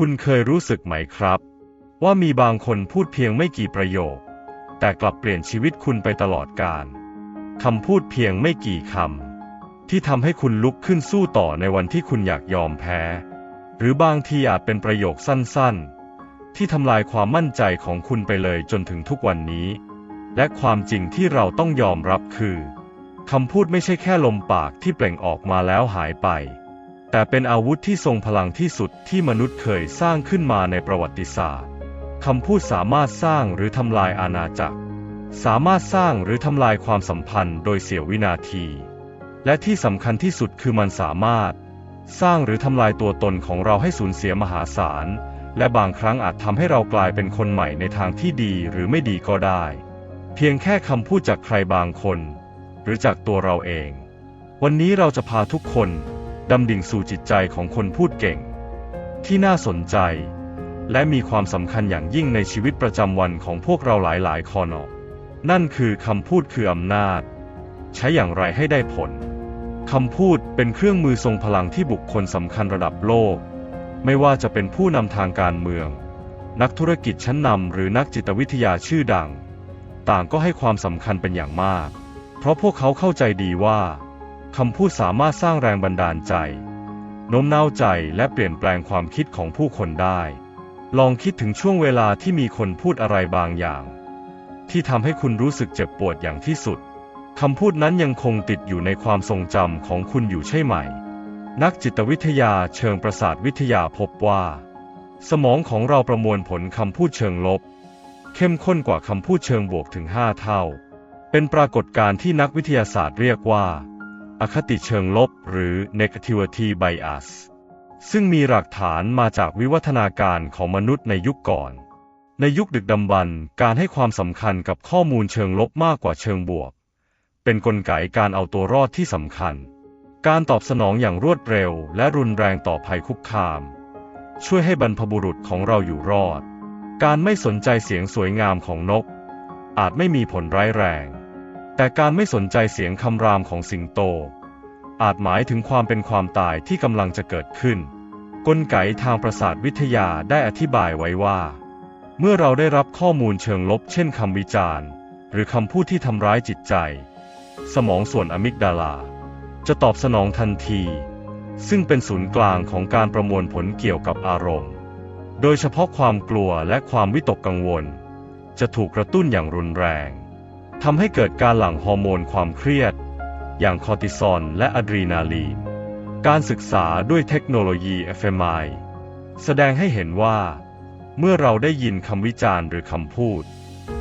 คุณเคยรู้สึกไหมครับ ว่ามีบางคนพูดเพียงไม่กี่ประโยค แต่กลับเปลี่ยนชีวิตคุณไปตลอดกาลคำพูดเพียงไม่กี่คำที่ทำให้คุณลุกขึ้นสู้ต่อในวันที่คุณอยากยอมแพ้ หรือบางทีอาจเป็นประโยคสั้นๆ ที่ทำลายความมั่นใจของคุณไปเลยจนถึงทุกวันนี้ และความจริงที่เราต้องยอมรับคือคำพูดไม่ใช่แค่ลมปากที่เปล่งออกมาแล้วหายไป แต่เป็นอาวุธที่ทรงพลังที่สุดที่มนุษย์เคยสร้างขึ้นมาในประวัติศาสตร์คำพูดสามารถสร้างหรือทำลายอาณาจักร สามารถสร้างหรือทำลายความสัมพันธ์โดยเสียวินาที และที่สำคัญที่สุดคือมันสามารถ สร้างหรือทำลายตัวตนของเราให้สูญเสียมหาศาล และบางครั้งอาจทำให้เรากลายเป็นคนใหม่ในทางที่ดีหรือไม่ดีก็ได้ เพียงแค่คำพูดจากใครบางคน หรือจากตัวเราเอง วันนี้เราจะพาทุกคน ดำดิ่งสู่จิตใจของคนพูดเก่ง ที่น่าสนใจ และมีความสำคัญอย่างยิ่งในชีวิตประจำวันของพวกเราหลายๆ คอนอนั่นคือคำพูดคืออำนาจ ใช้อย่างไรให้ได้ผลคำพูดเป็นเครื่องมือทรงพลังที่บุคคลสำคัญระดับโลก ไม่ว่าจะเป็นผู้นำทางการเมือง นักธุรกิจชั้นนำหรือนักจิตวิทยาชื่อดัง ต่างก็ให้ความสำคัญเป็นอย่างมาก เพราะพวกเขาเข้าใจดีว่า คำพูดสามารถสร้างแรงบันดาลใจโน้มน้าวใจและเปลี่ยนแปลงความคิดของผู้คนได้ ลองคิดถึงช่วงเวลาที่มีคนพูดอะไรบางอย่าง ที่ทำให้คุณรู้สึกเจ็บปวดอย่างที่สุดคำพูดนั้นยังคงติดอยู่ในความทรงจำของคุณอยู่ใช่ไหม นักจิตวิทยาเชิงประสาทวิทยาพบว่า สมองของเราประมวลผลคำพูดเชิงลบ เข้มข้นกว่าคำพูดเชิงบวกถึง 5 เท่า เป็นปรากฏการณ์ที่นักวิทยาศาสตร์เรียกว่า อคติเชิงลบ หรือ negativity bias ซึ่งมีหลักฐานมาจากวิวัฒนาการของมนุษย์ในยุคก่อน ในยุคดึกดำบรรพ์การให้ความสำคัญกับข้อมูลเชิงลบมากกว่าเชิงบวก เป็นนกลไกการเอาตัวรอดที่สำคัญ การตอบสนองอย่างรวดเร็ว และรุนแรงต่อภัยคุกคาม ช่วยให้บรรพบุรุษของเราอยู่รอด การไม่สนใจเสียงสวยงามของนก อาจไม่มีผลร้ายแรง แต่การไม่สนใจเสียงคำรามของสิงโต อาจหมายถึงความเป็นความตายที่กำลังจะเกิดขึ้น กลไกทางประสาทวิทยาได้อธิบายไว้ว่า เมื่อเราได้รับข้อมูลเชิงลบ เช่นคำวิจารณ์ หรือคำพูดที่ทำร้ายจิตใจ สมองส่วนอะมิกดาลา จะตอบสนองทันที ซึ่งเป็นศูนย์กลางของการประมวลผลเกี่ยวกับอารมณ์ โดยเฉพาะความกลัวและความวิตกกังวล จะถูกกระตุ้นอย่างรุนแรงทำให้เกิดการหลั่งฮอร์โมนความเครียด อย่างคอร์ติซอลและอะดรีนาลีน การศึกษาด้วยเทคโนโลยี fMRI แสดงให้เห็นว่า เมื่อเราได้ยินคำวิจารณ์หรือคำพูด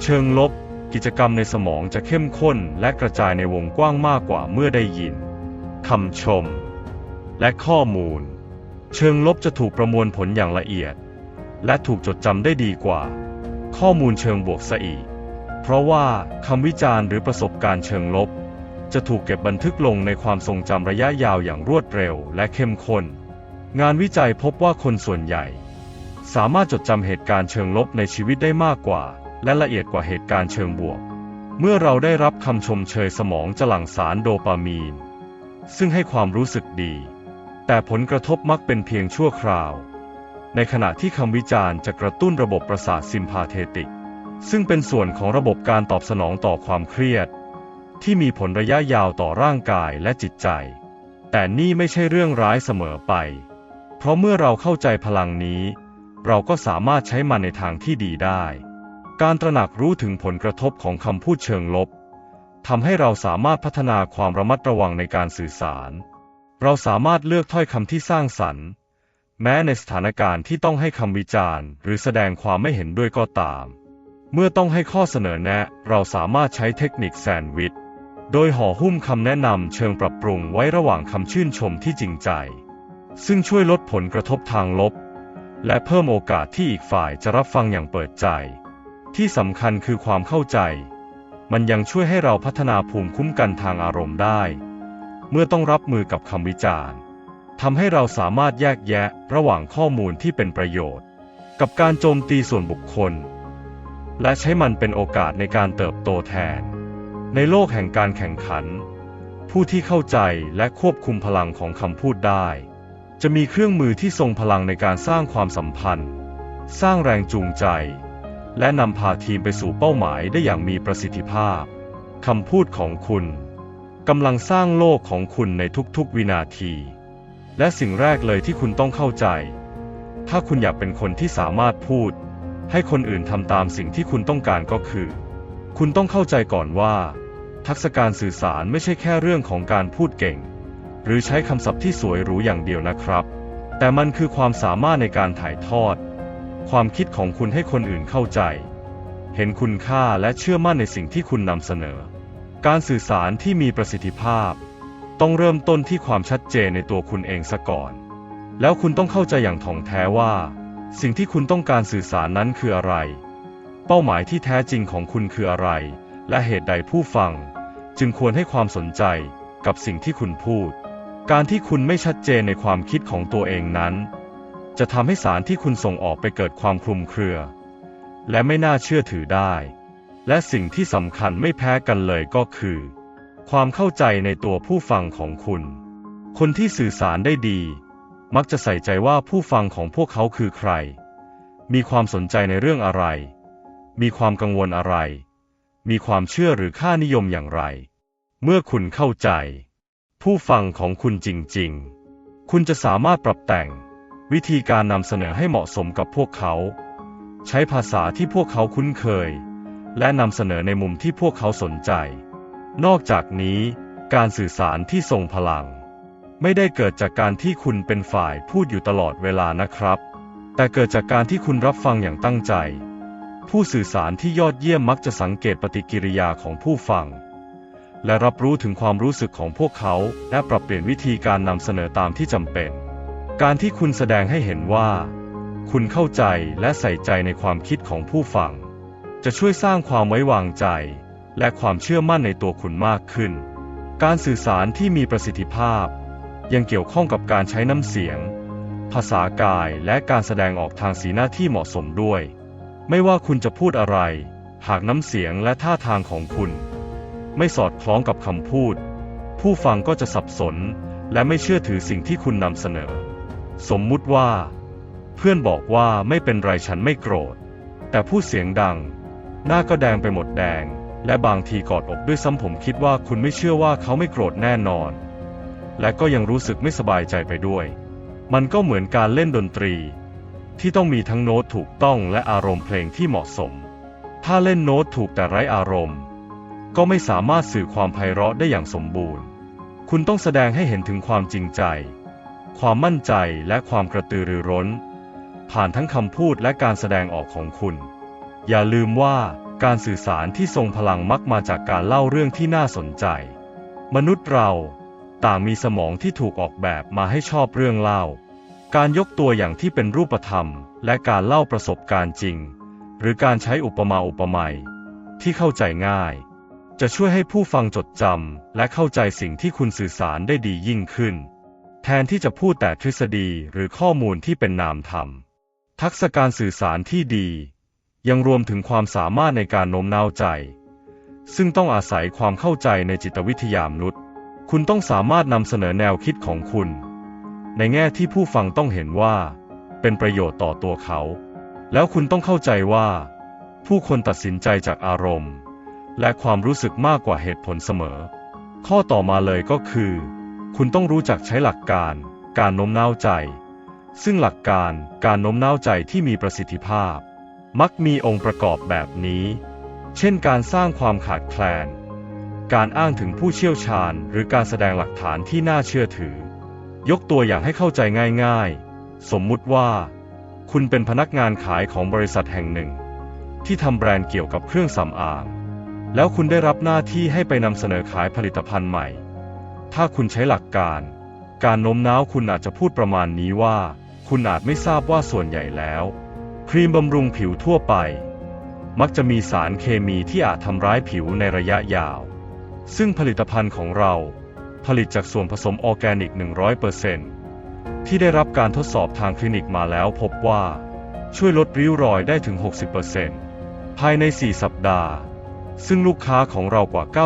เชิงลบกิจกรรมในสมองจะเข้มข้นและกระจายในวงกว้างมากกว่าเมื่อได้ยินคำชม และข้อมูล เชิงลบจะถูกประมวลผลอย่างละเอียด และถูกจดจำได้ดีกว่า ข้อมูลเชิงบวกซะอีก เพราะว่าคำวิจารณ์หรือประสบการณ์เชิงลบ จะถูกเก็บบันทึกลงในความทรงจำระยะยาวอย่างรวดเร็วและเข้มข้น งานวิจัยพบว่าคนส่วนใหญ่ สามารถจดจำเหตุการณ์เชิงลบในชีวิตได้มากกว่า และละเอียดกว่าเหตุการณ์เชิงบวก เมื่อเราได้รับคำชมเชยสมองจะหลั่งสารโดปามีน ซึ่งให้ความรู้สึกดี แต่ผลกระทบมักเป็นเพียงชั่วคราว ในขณะที่คำวิจารณ์จะกระตุ้นระบบประสาทซิมพาเทติก ซึ่งเป็นส่วนของระบบการตอบสนองต่อความเครียด ที่มีผลระยะยาวต่อร่างกายและจิตใจ แต่นี่ไม่ใช่เรื่องร้ายเสมอไป เพราะเมื่อเราเข้าใจพลังนี้ เราก็สามารถใช้มันในทางที่ดีได้ การตระหนักรู้ถึงผลกระทบของคำพูดเชิงลบทำให้เราสามารถพัฒนาความระมัดระวังในการสื่อสาร เราสามารถเลือกถ้อยคำที่สร้างสรรค์ แม้ในสถานการณ์ที่ต้องให้คำวิจารณ์ หรือแสดงความไม่เห็นด้วยก็ตาม เมื่อต้องให้ข้อเสนอแนะ เราสามารถใช้เทคนิคแซนด์วิช โดยห่อหุ้มคำแนะนำเชิงปรับปรุงไว้ระหว่างคำชื่นชมที่จริงใจ ซึ่งช่วยลดผลกระทบทางลบ และเพิ่มโอกาสที่อีกฝ่ายจะรับฟังอย่างเปิดใจ ที่สำคัญคือความเข้าใจ มันยังช่วยให้เราพัฒนาภูมิคุ้มกันทางอารมณ์ได้ เมื่อต้องรับมือกับคำวิจารณ์ทำให้เราสามารถแยกแยะระหว่างข้อมูลที่เป็นประโยชน์ กับการโจมตีส่วนบุคคล และใช้มันเป็นโอกาสในการเติบโตแทน ในโลกแห่งการแข่งขัน ผู้ที่เข้าใจและควบคุมพลังของคำพูดได้ จะมีเครื่องมือที่ทรงพลังในการสร้างความสัมพันธ์ สร้างแรงจูงใจ และนำพาทีมไปสู่เป้าหมายได้อย่างมีประสิทธิภาพคำพูดของคุณกำลังสร้างโลกของคุณในทุกๆวินาที และสิ่งแรกเลยที่คุณต้องเข้าใจ ถ้าคุณอยากเป็นคนที่สามารถพูด ให้คนอื่นทำตามสิ่งที่คุณต้องการก็คือ คุณต้องเข้าใจก่อนว่า ทักษะการสื่อสารไม่ใช่แค่เรื่องของการพูดเก่ง หรือใช้คำศัพท์ที่สวยหรูอย่างเดียวนะครับ แต่มันคือความสามารถในการถ่ายทอด ความคิดของคุณให้คนอื่นเข้าใจ เห็นคุณค่าและเชื่อมั่นในสิ่งที่คุณนำเสนอ การสื่อสารที่มีประสิทธิภาพ ต้องเริ่มต้นที่ความชัดเจนในตัวคุณเองซะก่อน แล้วคุณต้องเข้าใจอย่างถ่องแท้ว่า สิ่งที่คุณต้องการสื่อสารนั้นคืออะไร เป้าหมายที่แท้จริงของคุณคืออะไร และเหตุใดผู้ฟัง จึงควรให้ความสนใจกับสิ่งที่คุณพูด การที่คุณไม่ชัดเจนในความคิดของตัวเองนั้น จะทำให้สารที่คุณส่งออกไปเกิดความคลุมเครือ และไม่น่าเชื่อถือได้ และสิ่งที่สำคัญไม่แพ้กันเลยก็คือ ความเข้าใจในตัวผู้ฟังของคุณ คนที่สื่อสารได้ดี มักจะใส่ใจว่าผู้ฟังของพวกเขาคือใคร มีความสนใจในเรื่องอะไร มีความกังวลอะไร มีความเชื่อหรือค่านิยมอย่างไร เมื่อคุณเข้าใจ ผู้ฟังของคุณจริง ๆ คุณจะสามารถปรับแต่ง วิธีการนำเสนอให้เหมาะสมกับพวกเขา ใช้ภาษาที่พวกเขาคุ้นเคย และนำเสนอในมุมที่พวกเขาสนใจ นอกจากนี้ การสื่อสารที่ทรงพลัง ไม่ได้เกิดจากการที่คุณเป็นฝ่ายพูดอยู่ตลอดเวลานะครับ แต่เกิดจากการที่คุณรับฟังอย่างตั้งใจ ผู้สื่อสารที่ยอดเยี่ยมมักจะสังเกตปฏิกิริยาของผู้ฟัง และรับรู้ถึงความรู้สึกของพวกเขา และปรับเปลี่ยนวิธีการนำเสนอตามที่จำเป็น การที่คุณแสดงให้เห็นว่า คุณเข้าใจและใส่ใจในความคิดของผู้ฟัง จะช่วยสร้างความไว้วางใจ และความเชื่อมั่นในตัวคุณมากขึ้น การสื่อสารที่มีประสิทธิภาพ ยังเกี่ยวข้องกับการใช้น้ำเสียง ภาษากายและการแสดงออกทางสีหน้าที่เหมาะสมด้วย ไม่ว่าคุณจะพูดอะไร หากน้ำเสียงและท่าทางของคุณ ไม่สอดคล้องกับคำพูด ผู้ฟังก็จะสับสน และไม่เชื่อถือสิ่งที่คุณนำเสนอ สมมุติว่า เพื่อนบอกว่าไม่เป็นไรฉันไม่โกรธ แต่พูดเสียงดัง หน้าก็แดงไปหมดแดง และบางทีกอดอกด้วยซ้ำผมคิดว่าคุณไม่เชื่อว่าเขาไม่โกรธแน่นอน และก็ยังรู้สึกไม่สบายใจไปด้วย มันก็เหมือนการเล่นดนตรี ที่ต้องมีทั้งโน้ตถูกต้องและอารมณ์เพลงที่เหมาะสม ถ้าเล่นโน้ตถูกแต่ไร้อารมณ์ ก็ไม่สามารถสื่อความไพเราะได้อย่างสมบูรณ์ คุณต้องแสดงให้เห็นถึงความจริงใจ ความมั่นใจและความกระตือรือร้น ผ่านทั้งคำพูดและการแสดงออกของคุณ อย่าลืมว่าการสื่อสารที่ทรงพลังมักมาจากการเล่าเรื่องที่น่าสนใจ มนุษย์เราต่างมีสมองที่ถูกออกแบบมาให้ชอบเรื่องเล่า การยกตัวอย่างที่เป็นรูปธรรม และการเล่าประสบการณ์จริง หรือการใช้อุปมาอุปไมยที่เข้าใจง่าย จะช่วยให้ผู้ฟังจดจำและเข้าใจสิ่งที่คุณสื่อสารได้ดียิ่งขึ้น แทนที่จะพูดแต่ทฤษฎีหรือข้อมูลที่เป็นนามธรรม ทักษะการสื่อสารที่ดี ยังรวมถึงความสามารถในการโน้มน้าวใจ ซึ่งต้องอาศัยความเข้าใจในจิตวิทยามนุษย์ คุณต้องสามารถนำเสนอแนวคิดของคุณ ในแง่ที่ผู้ฟังต้องเห็นว่า เป็นประโยชน์ต่อตัวเขา แล้วคุณต้องเข้าใจว่า ผู้คนตัดสินใจจากอารมณ์ และความรู้สึกมากกว่าเหตุผลเสมอ ข้อต่อมาเลยก็คือ คุณต้องรู้จักใช้หลักการ การโน้มน้าวใจ ซึ่งหลักการการโน้มน้าวใจที่มีประสิทธิภาพ มักมีองค์ประกอบแบบนี้ เช่นการสร้างความขาดแคลน การอ้างถึงผู้เชี่ยวชาญ หรือการแสดงหลักฐานที่น่าเชื่อถือ ยกตัวอย่างให้เข้าใจง่ายๆ สมมุติว่า คุณเป็นพนักงานขายของบริษัทแห่งหนึ่ง ที่ทำแบรนด์เกี่ยวกับเครื่องสำอาง แล้วคุณได้รับหน้าที่ให้ไปนำเสนอขายผลิตภัณฑ์ใหม่ ถ้าคุณใช้หลักการ การโน้มน้าวคุณอาจจะพูดประมาณนี้ว่า คุณอาจไม่ทราบว่าส่วนใหญ่แล้ว ครีมบำรุงผิวทั่วไป มักจะมีสารเคมีที่อาจทำร้ายผิวในระยะยาว ซึ่งผลิตภัณฑ์ของเรา ผลิตจากส่วนผสมออร์แกนิก 100%ที่ได้รับการทดสอบทางคลินิกมาแล้วพบว่า ช่วยลดริ้วรอยได้ถึง 60%ภายใน 4 สัปดาห์ ซึ่งลูกค้าของเรากว่า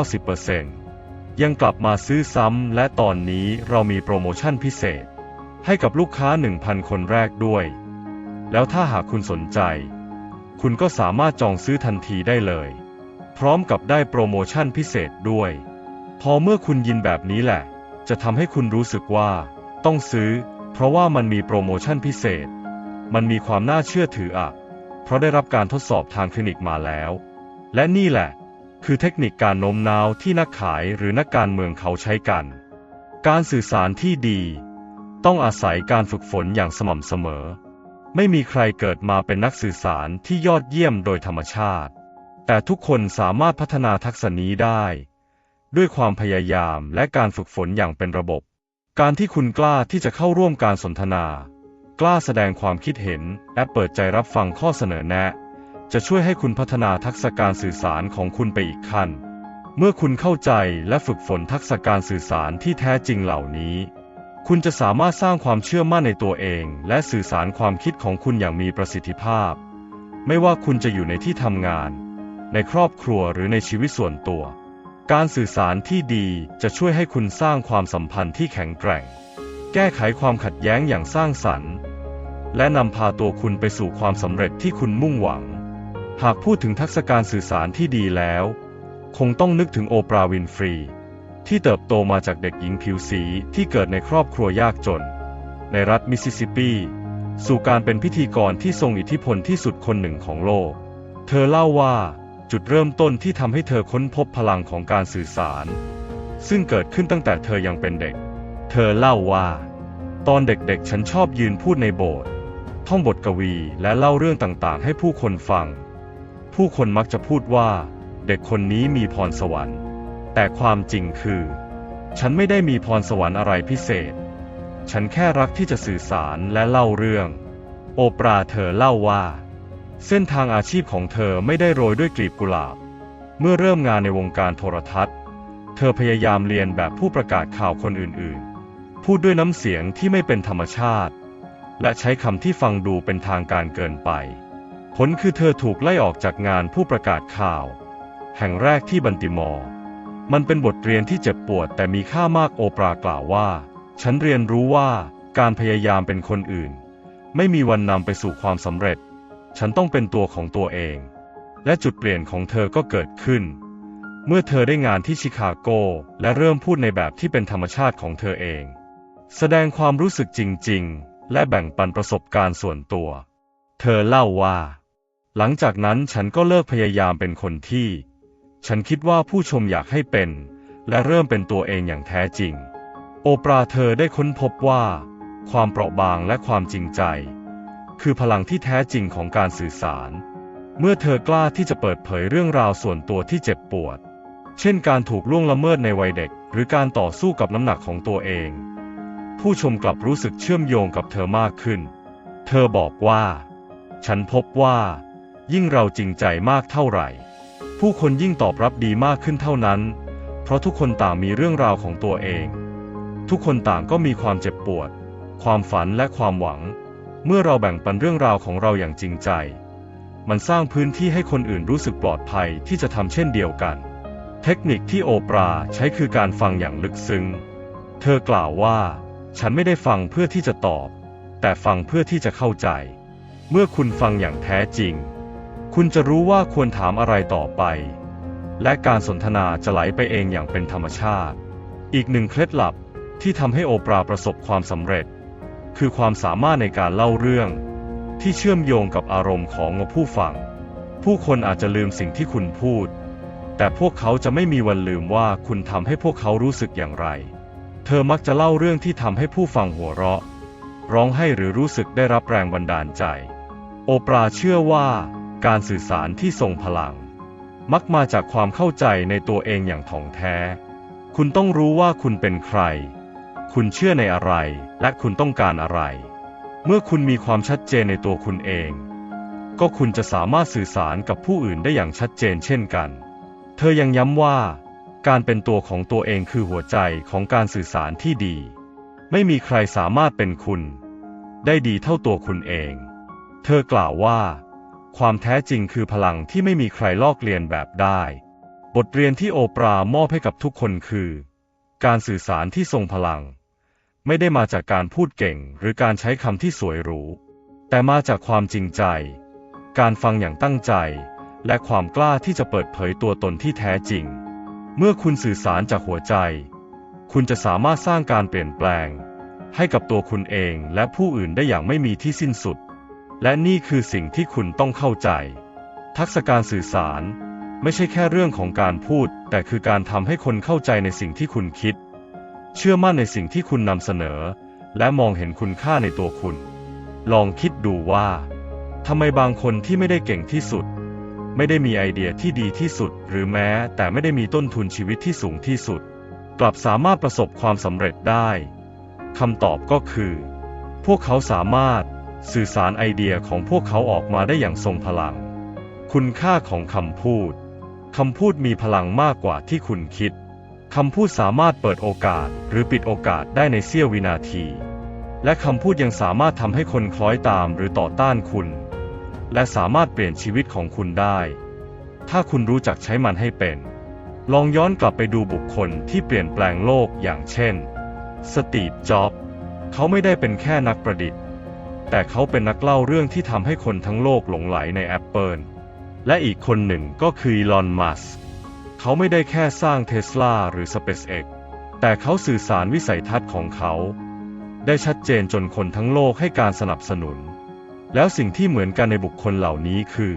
90%ยังกลับมาซื้อซ้ำ และตอนนี้เรามีโปรโมชั่นพิเศษ ให้กับลูกค้า 1,000 คนแรกด้วย แล้วถ้าหากคุณสนใจ คุณก็สามารถจองซื้อทันทีได้เลย พร้อมกับได้โปรโมชั่นพิเศษด้วย พอเมื่อคุณยินแบบนี้แหละ จะทำให้คุณรู้สึกว่า ต้องซื้อ เพราะว่ามันมีโปรโมชั่นพิเศษ มันมีความน่าเชื่อถืออะเพราะได้รับการทดสอบทางคลินิกมาแล้ว และนี่แหละ คือเทคนิคการโน้มน้าวที่นักขายหรือนักการเมืองเขาใช้กัน การสื่อสารที่ดี ต้องอาศัยการฝึกฝนอย่างสม่ำเสมอ ไม่มีใครเกิดมาเป็นนักสื่อสารที่ยอดเยี่ยมโดยธรรมชาติ แต่ทุกคนสามารถพัฒนาทักษะนี้ได้ ด้วยความพยายามและการฝึกฝนอย่างเป็นระบบ การที่คุณกล้าที่จะเข้าร่วมการสนทนา กล้าแสดงความคิดเห็น และเปิดใจรับฟังข้อเสนอแนะ จะช่วยให้คุณพัฒนาทักษะการสื่อสารของคุณไปอีกขั้น เมื่อคุณเข้าใจและฝึกฝนทักษะการสื่อสารที่แท้จริงเหล่านี้ คุณจะสามารถสร้างความเชื่อมั่นในตัวเอง และสื่อสารความคิดของคุณอย่างมีประสิทธิภาพ ไม่ว่าคุณจะอยู่ในที่ทำงาน ในครอบครัวหรือในชีวิตส่วนตัว การสื่อสารที่ดีจะช่วยให้คุณสร้างความสัมพันธ์ที่แข็งแกร่ง แก้ไขความขัดแย้งอย่างสร้างสรรค์ และนำพาตัวคุณไปสู่ความสำเร็จที่คุณมุ่งหวัง หากพูดถึงทักษะการสื่อสารที่ดีแล้ว คงต้องนึกถึงโอปราห์วินฟรี ที่เติบโตมาจากเด็กหญิงผิวสีที่เกิดในครอบครัวยากจน ในรัฐมิสซิสซิปปี สู่การเป็นพิธีกรที่ทรงอิทธิพลที่สุดคนหนึ่งของโลก เธอเล่าว่า จุดเริ่มต้นที่ทำให้เธอค้นพบพลังของการสื่อสาร ซึ่งเกิดขึ้นตั้งแต่เธอยังเป็นเด็ก เธอเล่าว่า ตอนเด็กๆ ฉันชอบยืนพูดในโบสถ์ท่องบทกวีและเล่าเรื่องต่างๆ ให้ผู้คนฟัง ผู้คนมักจะพูดว่า เด็กคนนี้มีพรสวรรค์ แต่ความจริงคือ ฉันไม่ได้มีพรสวรรค์อะไรพิเศษ ฉันแค่รักที่จะสื่อสารและเล่าเรื่อง โอปราเธอเล่าว่า เส้นทางอาชีพของเธอไม่ได้โรยด้วยกลีบกุหลาบ เมื่อเริ่มงานในวงการโทรทัศน์ เธอพยายามเรียนแบบผู้ประกาศข่าวคนอื่นๆ พูดด้วยน้ำเสียงที่ไม่เป็นธรรมชาติ และใช้คำที่ฟังดูเป็นทางการเกินไป ผลคือเธอถูกไล่ออกจากงานผู้ประกาศข่าว แห่งแรกที่บันติมอร์มันเป็นบทเรียนที่เจ็บปวดแต่มีค่ามากโอปรากล่าวว่า ฉันเรียนรู้ว่าการพยายามเป็นคนอื่น ไม่มีวันนำไปสู่ความสำเร็จ ฉันต้องเป็นตัวของตัวเอง และจุดเปลี่ยนของเธอก็เกิดขึ้น เมื่อเธอได้งานที่ชิคาโก และเริ่มพูดในแบบที่เป็นธรรมชาติของเธอเอง แสดงความรู้สึกจริง ๆ และแบ่งปันประสบการณ์ส่วนตัว เธอเล่าว่า หลังจากนั้นฉันก็เลิกพยายามเป็นคนที่ ฉันคิดว่าผู้ชมอยากให้เป็น และเริ่มเป็นตัวเองอย่างแท้จริง โอปราเธอได้ค้นพบว่า ความเปราะบางและความจริงใจ คือพลังที่แท้จริงของการสื่อสาร เมื่อเธอกล้าที่จะเปิดเผยเรื่องราวส่วนตัวที่เจ็บปวด เช่นการถูกล่วงละเมิดในวัยเด็ก หรือการต่อสู้กับน้ำหนักของตัวเอง ผู้ชมกลับรู้สึกเชื่อมโยงกับเธอมากขึ้น เธอบอกว่า ฉันพบว่า ยิ่งเราจริงใจมากเท่าไหร่ ผู้คนยิ่งตอบรับดีมากขึ้นเท่านั้น เพราะทุกคนต่างมีเรื่องราวของตัวเอง ทุกคนต่างก็มีความเจ็บปวด ความฝันและความหวัง เมื่อเราแบ่งปันเรื่องราวของเราอย่างจริงใจ มันสร้างพื้นที่ให้คนอื่นรู้สึกปลอดภัยที่จะทำเช่นเดียวกัน เทคนิคที่โอปราใช้คือการฟังอย่างลึกซึ้ง เธอกล่าวว่า ฉันไม่ได้ฟังเพื่อที่จะตอบ แต่ฟังเพื่อที่จะเข้าใจ เมื่อคุณฟังอย่างแท้จริง คุณจะรู้ว่าควรถามอะไรต่อไป และการสนทนาจะไหลไปเองอย่างเป็นธรรมชาติ อีกหนึ่งเคล็ดลับที่ทำให้โอปราประสบความสำเร็จ คือความสามารถในการเล่าเรื่อง ที่เชื่อมโยงกับอารมณ์ของผู้ฟัง ผู้คนอาจจะลืมสิ่งที่คุณพูด แต่พวกเขาจะไม่มีวันลืมว่าคุณทำให้พวกเขารู้สึกอย่างไร เธอมักจะเล่าเรื่องที่ทำให้ผู้ฟังหัวเราะ ร้องไห้หรือรู้สึกได้รับแรงบันดาลใจ โอปราเชื่อว่า การสื่อสารที่ทรงพลัง มักมาจากความเข้าใจในตัวเองอย่างถ่องแท้ คุณต้องรู้ว่าคุณเป็นใคร คุณเชื่อในอะไร และคุณต้องการอะไร เมื่อคุณมีความชัดเจนในตัวคุณเอง ก็คุณจะสามารถสื่อสารกับผู้อื่นได้อย่างชัดเจนเช่นกัน เธอยังย้ำว่า การเป็นตัวของตัวเองคือหัวใจของการสื่อสารที่ดี ไม่มีใครสามารถเป็นคุณ ได้ดีเท่าตัวคุณเอง เธอกล่าวว่า ความแท้จริงคือพลังที่ไม่มีใครลอกเลียนแบบได้ บทเรียนที่โอปรามอบให้กับทุกคนคือ การสื่อสารที่ทรงพลัง ไม่ได้มาจากการพูดเก่งหรือการใช้คำที่สวยหรู แต่มาจากความจริงใจ การฟังอย่างตั้งใจ และความกล้าที่จะเปิดเผยตัวตนที่แท้จริง เมื่อคุณสื่อสารจากหัวใจ คุณจะสามารถสร้างการเปลี่ยนแปลง ให้กับตัวคุณเองและผู้อื่นได้อย่างไม่มีที่สิ้นสุด และนี่คือสิ่งที่คุณต้องเข้าใจ ทักษะการสื่อสาร ไม่ใช่แค่เรื่องของการพูด แต่คือการทำให้คนเข้าใจในสิ่งที่คุณคิด เชื่อมั่นในสิ่งที่คุณนำเสนอ และมองเห็นคุณค่าในตัวคุณ ลองคิดดูว่าทำไมบางคนที่ไม่ได้เก่งที่สุด ไม่ได้มีไอเดียที่ดีที่สุด หรือแม้แต่ไม่ได้มีต้นทุนชีวิตที่สูงที่สุด กลับสามารถประสบความสำเร็จได้คำตอบก็คือ พวกเขาสามารถสื่อสารไอเดียของพวกเขาออกมาได้อย่างทรงพลัง คุณค่าของคำพูด คำพูดมีพลังมากกว่าที่คุณคิด คำพูดสามารถเปิดโอกาสหรือปิดโอกาสได้ในเสี้ยววินาที และคำพูดยังสามารถทำให้คนคล้อยตามหรือต่อต้านคุณ และสามารถเปลี่ยนชีวิตของคุณได้ ถ้าคุณรู้จักใช้มันให้เป็น ลองย้อนกลับไปดูบุคคลที่เปลี่ยนแปลงโลกอย่างเช่น สตีฟ จ็อบส์เขาไม่ได้เป็นแค่นักประดิษฐ์ แต่เขาเป็นนักเล่าเรื่องที่ทำให้คนทั้งโลกหลงไหลในแอปเปิล และอีกคนหนึ่งก็คืออีลอน มัสเขาไม่ได้แค่สร้างเทสลาหรือ SpaceX แต่เขาสื่อสารวิสัยทัศน์ของเขา ได้ชัดเจนจนคนทั้งโลกให้การสนับสนุน แล้วสิ่งที่เหมือนกันในบุคคลเหล่านี้คือ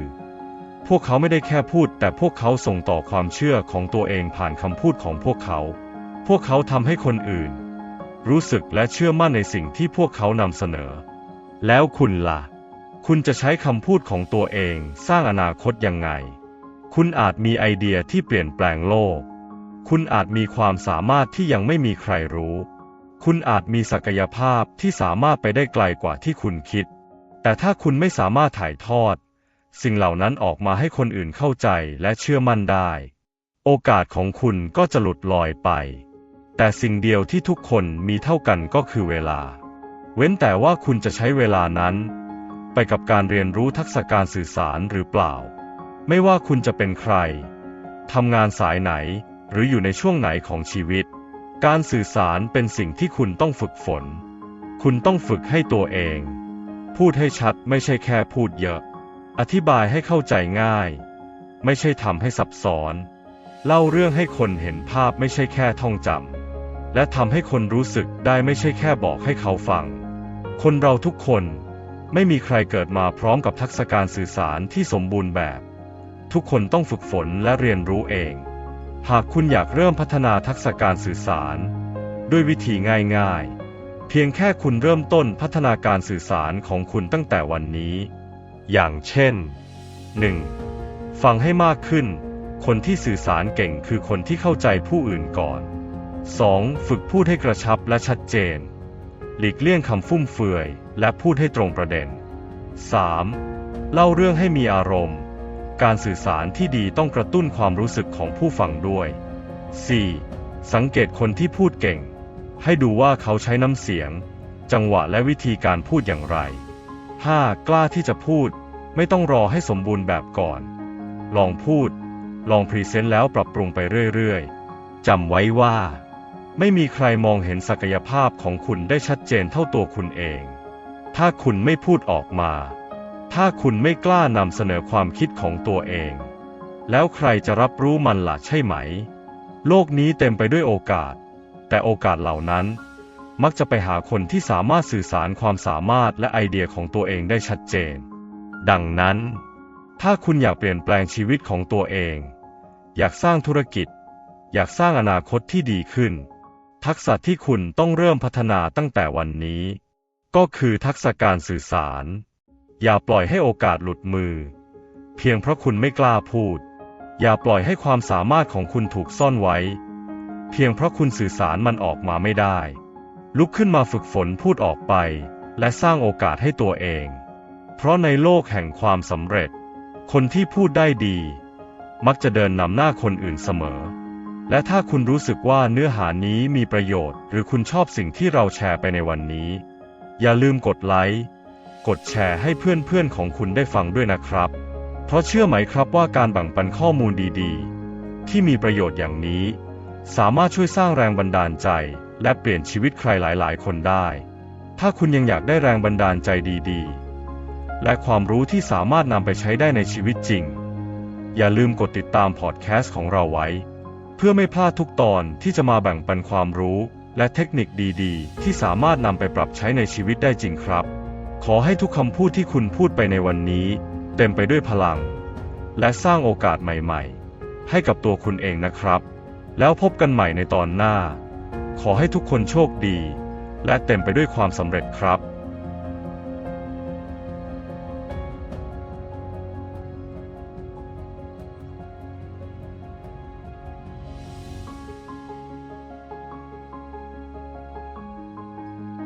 พวกเขาไม่ได้แค่พูด แต่พวกเขาส่งต่อความเชื่อของตัวเองผ่านคำพูดของพวกเขา พวกเขาทำให้คนอื่น รู้สึกและเชื่อมั่นในสิ่งที่พวกเขานำเสนอ แล้วคุณล่ะ คุณจะใช้คำพูดของตัวเองสร้างอนาคตยังไง คุณอาจมีไอเดียที่เปลี่ยนแปลงโลก คุณอาจมีความสามารถที่ยังไม่มีใครรู้ คุณอาจมีศักยภาพที่สามารถไปได้ไกลกว่าที่คุณคิด แต่ถ้าคุณไม่สามารถถ่ายทอด สิ่งเหล่านั้นออกมาให้คนอื่นเข้าใจและเชื่อมั่นได้ โอกาสของคุณก็จะหลุดลอยไป แต่สิ่งเดียวที่ทุกคนมีเท่ากันก็คือเวลา เว้นแต่ว่าคุณจะใช้เวลานั้น ไปกับการเรียนรู้ทักษะการสื่อสารหรือเปล่า ไม่ว่าคุณจะเป็นใครทำงานสายไหน หรืออยู่ในช่วงไหนของชีวิต การสื่อสารเป็นสิ่งที่คุณต้องฝึกฝน คุณต้องฝึกให้ตัวเอง พูดให้ชัดไม่ใช่แค่พูดเยอะ อธิบายให้เข้าใจง่าย ไม่ใช่ทำให้ซับซ้อน เล่าเรื่องให้คนเห็นภาพไม่ใช่แค่ท่องจำและทำให้คนรู้สึกได้ไม่ใช่แค่บอกให้เขาฟัง คนเราทุกคน ไม่มีใครเกิดมาพร้อมกับทักษะการสื่อสารที่สมบูรณ์แบบ ทุกคนต้องฝึกฝนและเรียนรู้เอง หากคุณอยากเริ่มพัฒนาทักษะการสื่อสาร ด้วยวิธีง่ายๆ เพียงแค่คุณเริ่มต้นพัฒนาการสื่อสารของคุณตั้งแต่วันนี้ อย่างเช่น 1. ฟังให้มากขึ้น คนที่สื่อสารเก่งคือคนที่เข้าใจผู้อื่นก่อน 2. ฝึกพูดให้กระชับและชัดเจน หลีกเลี่ยงคำฟุ่มเฟือย และพูดให้ตรงประเด็น 3. เล่าเรื่องให้มีอารมณ์ การสื่อสารที่ดีต้องกระตุ้นความรู้สึกของผู้ฟังด้วย 4. สังเกตคนที่พูดเก่ง ให้ดูว่าเขาใช้น้ำเสียง จังหวะและวิธีการพูดอย่างไร 5. กล้าที่จะพูด ไม่ต้องรอให้สมบูรณ์แบบก่อน ลองพูด ลองพรีเซนต์แล้วปรับปรุงไปเรื่อยๆจำไว้ว่า ไม่มีใครมองเห็นศักยภาพของคุณได้ชัดเจนเท่าตัวคุณเอง ถ้าคุณไม่พูดออกมา ถ้าคุณไม่กล้านำเสนอความคิดของตัวเอง แล้วใครจะรับรู้มันล่ะใช่ไหม โลกนี้เต็มไปด้วยโอกาส แต่โอกาสเหล่านั้น มักจะไปหาคนที่สามารถสื่อสารความสามารถและไอเดียของตัวเองได้ชัดเจน ดังนั้น ถ้าคุณอยากเปลี่ยนแปลงชีวิตของตัวเอง อยากสร้างธุรกิจ อยากสร้างอนาคตที่ดีขึ้น ทักษะที่คุณต้องเริ่มพัฒนาตั้งแต่วันนี้ ก็คือทักษะการสื่อสาร อย่าปล่อยให้โอกาสหลุดมือ เพียงเพราะคุณไม่กล้าพูด อย่าปล่อยให้ความสามารถของคุณถูกซ่อนไว้ เพียงเพราะคุณสื่อสารมันออกมาไม่ได้ ลุกขึ้นมาฝึกฝนพูดออกไป และสร้างโอกาสให้ตัวเอง เพราะในโลกแห่งความสำเร็จ คนที่พูดได้ดี มักจะเดินนำหน้าคนอื่นเสมอและถ้าคุณรู้สึกว่าเนื้อหานี้มีประโยชน์ หรือคุณชอบสิ่งที่เราแชร์ไปในวันนี้ อย่าลืมกดไลค์ กดแชร์ให้เพื่อนๆของคุณได้ฟังด้วยนะครับ เพราะเชื่อไหมครับว่าการแบ่งปันข้อมูลดีๆ ที่มีประโยชน์อย่างนี้ สามารถช่วยสร้างแรงบันดาลใจ และเปลี่ยนชีวิตใครหลายๆ คนได้ ถ้าคุณยังอยากได้แรงบันดาลใจดีๆ และความรู้ที่สามารถนำไปใช้ได้ในชีวิตจริง อย่าลืมกดติดตามพอดแคสต์ของเราไว้ เพื่อไม่พลาดทุกตอนที่จะมาแบ่งปันความรู้ และเทคนิคดีๆ ที่สามารถนำไปปรับใช้ในชีวิตได้จริงครับ ขอให้ทุกคำพูดที่คุณพูดไปในวันนี้ เต็มไปด้วยพลัง และสร้างโอกาสใหม่ๆ ให้กับตัวคุณเองนะครับ แล้วพบกันใหม่ในตอนหน้า ขอให้ทุกคนโชคดี และเต็มไปด้วยความสำเร็จครับ